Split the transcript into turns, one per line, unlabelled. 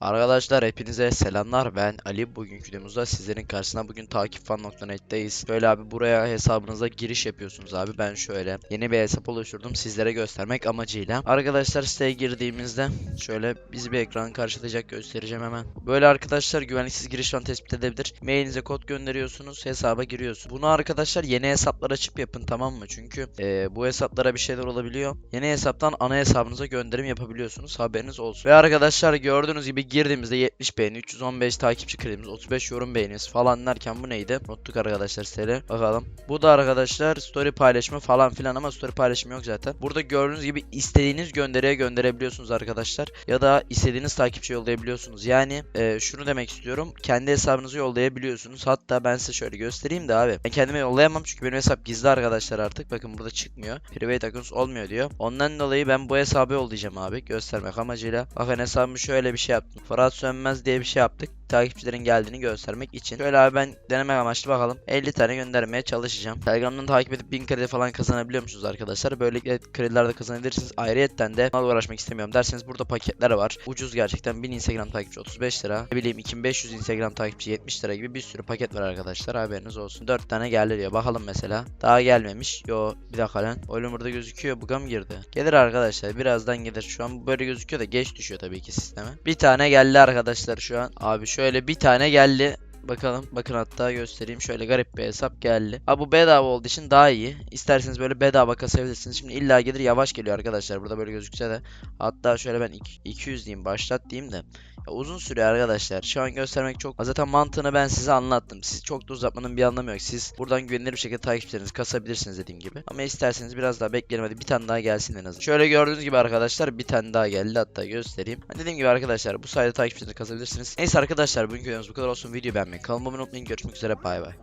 Arkadaşlar hepinize selamlar. Ben Ali. Bugünkü videomuzda sizlerin karşısına bugün takipfan.net'teyiz Şöyle abi buraya hesabınıza giriş yapıyorsunuz abi. Ben şöyle yeni bir hesap oluşturdum. Sizlere göstermek amacıyla. Arkadaşlar siteye girdiğimizde şöyle bizi bir ekran karşılayacak göstereceğim hemen. Böyle arkadaşlar güvenliksiz giriş falan tespit edebilir. Mailinize kod gönderiyorsunuz hesaba giriyorsunuz. Bunu arkadaşlar yeni hesaplar açıp yapın tamam mı? Çünkü eee, bu hesaplara bir şeyler olabiliyor. Yeni hesaptan ana hesabınıza gönderim yapabiliyorsunuz. Haberiniz olsun. Ve arkadaşlar gördüğünüz gibi girdiğimizde 70 beğeni, 315 takipçi kredimiz, 35 yorum beğenimiz falan derken bu neydi? Unuttuk arkadaşlar siteli. Bakalım. Bu da arkadaşlar story paylaşımı falan filan ama story paylaşımı yok zaten. Burada gördüğünüz gibi istediğiniz gönderiye gönderebiliyorsunuz arkadaşlar. Ya da istediğiniz takipçi yollayabiliyorsunuz. Yani e, şunu demek istiyorum. Kendi hesabınızı yollayabiliyorsunuz. Hatta ben size şöyle göstereyim de abi. Ben kendime yollayamam çünkü benim hesap gizli arkadaşlar artık. Bakın burada çıkmıyor. Private accounts olmuyor diyor. Ondan dolayı ben bu hesabı yollayacağım abi. Göstermek amacıyla. Bakın hesabımı şöyle bir şey yaptım. Fırat Sönmez diye bir şey yaptık. Takipçilerin geldiğini göstermek için. Şöyle abi ben denemek amaçlı bakalım. 50 tane göndermeye çalışacağım. Telegram'dan takip edip 1000 kredi falan kazanabiliyor musunuz arkadaşlar? Böylelikle krediler de kazanabilirsiniz. Ayrıyetten de mal uğraşmak istemiyorum derseniz burada paketler var. Ucuz gerçekten. 1000 Instagram takipçi 35 lira. Ne bileyim 2500 Instagram takipçi 70 lira gibi bir sürü paket var arkadaşlar. Haberiniz olsun. 4 tane geldi diyor. Bakalım mesela. Daha gelmemiş. Yo bir dakika lan. Oyun burada gözüküyor. Buga mı girdi? Gelir arkadaşlar. Birazdan gelir. Şu an böyle gözüküyor da geç düşüyor tabii ki sisteme. Bir tane geldi arkadaşlar şu an. Abi şöyle bir tane geldi. Bakalım bakın hatta göstereyim şöyle garip bir hesap geldi. Abi bu bedava olduğu için daha iyi. İsterseniz böyle bedava kasabilirsiniz. Şimdi illa gelir yavaş geliyor arkadaşlar. Burada böyle gözükse de. Hatta şöyle ben iki- 200 diyeyim başlat diyeyim de. Ya uzun sürüyor arkadaşlar. Şu an göstermek çok zaten mantığını ben size anlattım. Siz çok da uzatmanın bir anlamı yok. Siz buradan güvenilir bir şekilde takipçilerinizi kasabilirsiniz dediğim gibi. Ama isterseniz biraz daha bekleyelim hadi bir tane daha gelsin en azından. Şöyle gördüğünüz gibi arkadaşlar bir tane daha geldi hatta göstereyim. Hani dediğim gibi arkadaşlar bu sayede takipçilerinizi kasabilirsiniz. Neyse arkadaşlar bugünkü videomuz bu kadar olsun. Videoyu beğenmeyi, kanalıma abone olmayı, görüşmek üzere bay bay.